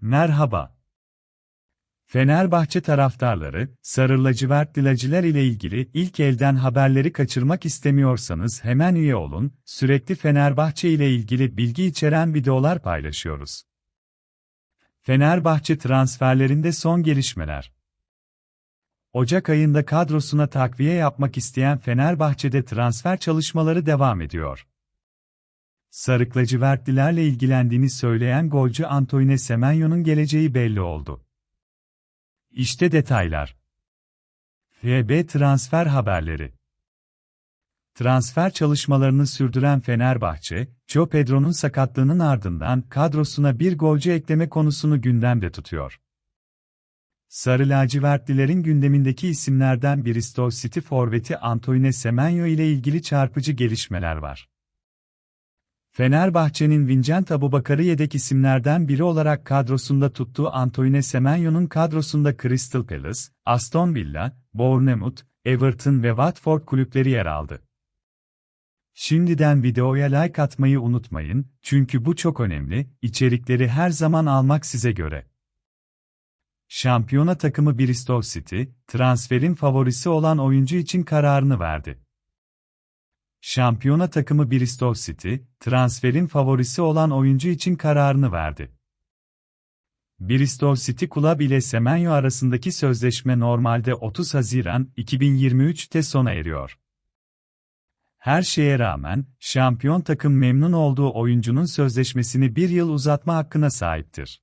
Merhaba. Fenerbahçe taraftarları, Sarı lacivert ile ilgili ilk elden haberleri kaçırmak istemiyorsanız hemen üye olun, sürekli Fenerbahçe ile ilgili bilgi içeren videolar paylaşıyoruz. Fenerbahçe transferlerinde son gelişmeler. Ocak ayında kadrosuna takviye yapmak isteyen Fenerbahçe'de transfer çalışmaları devam ediyor. Sarık lacivertlilerle ilgilendiğini söyleyen golcü Antoine Semenyo'nun geleceği belli oldu. İşte detaylar. FB transfer haberleri. Transfer çalışmalarını sürdüren Fenerbahçe, Joe Pedro'nun sakatlığının ardından kadrosuna bir golcü ekleme konusunu gündemde tutuyor. Sarı lacivertlilerin gündemindeki isimlerden Bristol City forveti Antoine Semenyo ile ilgili çarpıcı gelişmeler var. Fenerbahçe'nin Vincent Abubakar'ı yedek isimlerden biri olarak kadrosunda tuttuğu Antoine Semenyo'nun kadrosunda Crystal Palace, Aston Villa, Bournemouth, Everton ve Watford kulüpleri yer aldı. Şimdiden videoya like atmayı unutmayın, çünkü bu çok önemli, içerikleri her zaman almak size göre. Şampiyona takımı Bristol City, transferin favorisi olan oyuncu için kararını verdi. Şampiyona takımı Bristol City, transferin favorisi olan oyuncu için kararını verdi. Bristol City Club ile Semenyo arasındaki sözleşme normalde 30 Haziran 2023'te sona eriyor. Her şeye rağmen, şampiyon takım memnun olduğu oyuncunun sözleşmesini bir yıl uzatma hakkına sahiptir.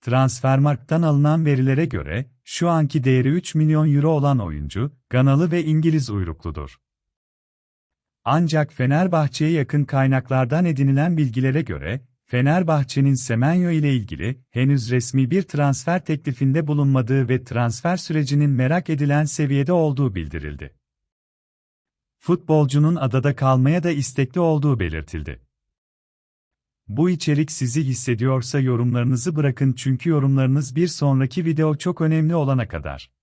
Transfermarkt'tan alınan verilere göre, şu anki değeri 3 milyon euro olan oyuncu, Ganalı ve İngiliz uyrukludur. Ancak Fenerbahçe'ye yakın kaynaklardan edinilen bilgilere göre, Fenerbahçe'nin Semenyo ile ilgili henüz resmi bir transfer teklifinde bulunmadığı ve transfer sürecinin merak edilen seviyede olduğu bildirildi. Futbolcunun adada kalmaya da istekli olduğu belirtildi. Bu içerik sizi hissediyorsa yorumlarınızı bırakın çünkü yorumlarınız bir sonraki video çok önemli olana kadar.